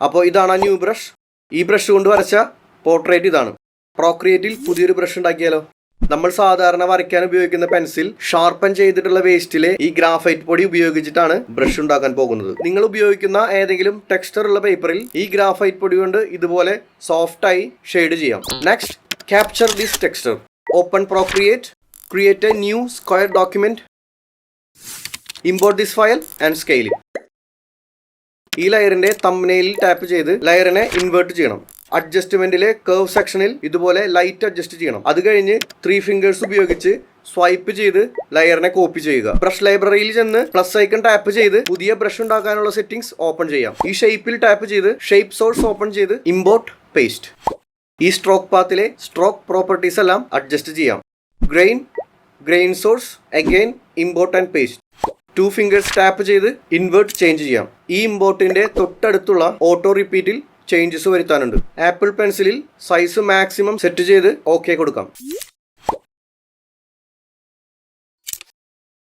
അപ്പോൾ ഇതാണ് ആ ന്യൂ ബ്രഷ്. ഈ ബ്രഷ് കൊണ്ട് വരച്ച പോർട്രേറ്റ് ഇതാണ്. പ്രോക്രിയേറ്റിൽ പുതിയൊരു ബ്രഷ് ഉണ്ടാക്കിയാലോ? നമ്മൾ സാധാരണ വരയ്ക്കാൻ ഉപയോഗിക്കുന്ന പെൻസിൽ ഷാർപ്പൻ ചെയ്തിട്ടുള്ള വേസ്റ്റിലെ ഈ ഗ്രാഫൈറ്റ് പൊടി ഉപയോഗിച്ചിട്ടാണ് ബ്രഷ് ഉണ്ടാക്കാൻ പോകുന്നത്. നിങ്ങൾ ഉപയോഗിക്കുന്ന ഏതെങ്കിലും ടെക്സ്ചർ ഉള്ള പേപ്പറിൽ ഈ ഗ്രാഫൈറ്റ് പൊടി കൊണ്ട് ഇതുപോലെ സോഫ്റ്റ് ആയി ഷെയ്ഡ് ചെയ്യാം. Next capture this texture open Procreate create a new square document import this file and scale ഈ ലെയറിന്റെ തമ്മനയിൽ ടാപ്പ് ചെയ്ത് ലെയറിനെ ഇൻവേർട്ട് ചെയ്യണം. അഡ്ജസ്റ്റ്മെന്റിലെ കർവ് സെക്ഷനിൽ ഇതുപോലെ ലൈറ്റ് അഡ്ജസ്റ്റ് ചെയ്യണം. അത് കഴിഞ്ഞ് ത്രീ ഫിംഗേഴ്സ് ഉപയോഗിച്ച് സ്വൈപ്പ് ചെയ്ത് ലെയറിനെ കോപ്പി ചെയ്യുക. ബ്രഷ് ലൈബ്രറിയിൽ ചെന്ന് പ്ലസ് ഐക്കൺ ടാപ്പ് ചെയ്ത് പുതിയ ബ്രഷ് ഉണ്ടാക്കാനുള്ള സെറ്റിംഗ്സ് ഓപ്പൺ ചെയ്യാം. ഈ ഷേപ്പിൽ ടാപ്പ് ചെയ്ത് ഷേപ്പ് സോഴ്സ് ഓപ്പൺ ചെയ്ത് ഇമ്പോർട്ട് പേസ്റ്റ് ഈ സ്ട്രോക്ക് പാത്തിലെ സ്ട്രോക്ക് പ്രോപ്പർട്ടീസ് എല്ലാം അഡ്ജസ്റ്റ് ചെയ്യാം. Grain grain source again import and paste two fingers tap ചെയ്ത് ഇൻവേർട്ട് ചേഞ്ച് ചെയ്യാം. ഈ ഇമ്പോർട്ടിന്റെ തൊട്ടടുത്തുള്ള ഓട്ടോ റിപ്പീറ്റിൽ ചേഞ്ചസ് വരുത്താനുണ്ട്. ആപ്പിൾ പെൻസിലിൽ സൈസ് മാക്സിമം സെറ്റ് ചെയ്ത് ഓക്കെ കൊടുക്കാം.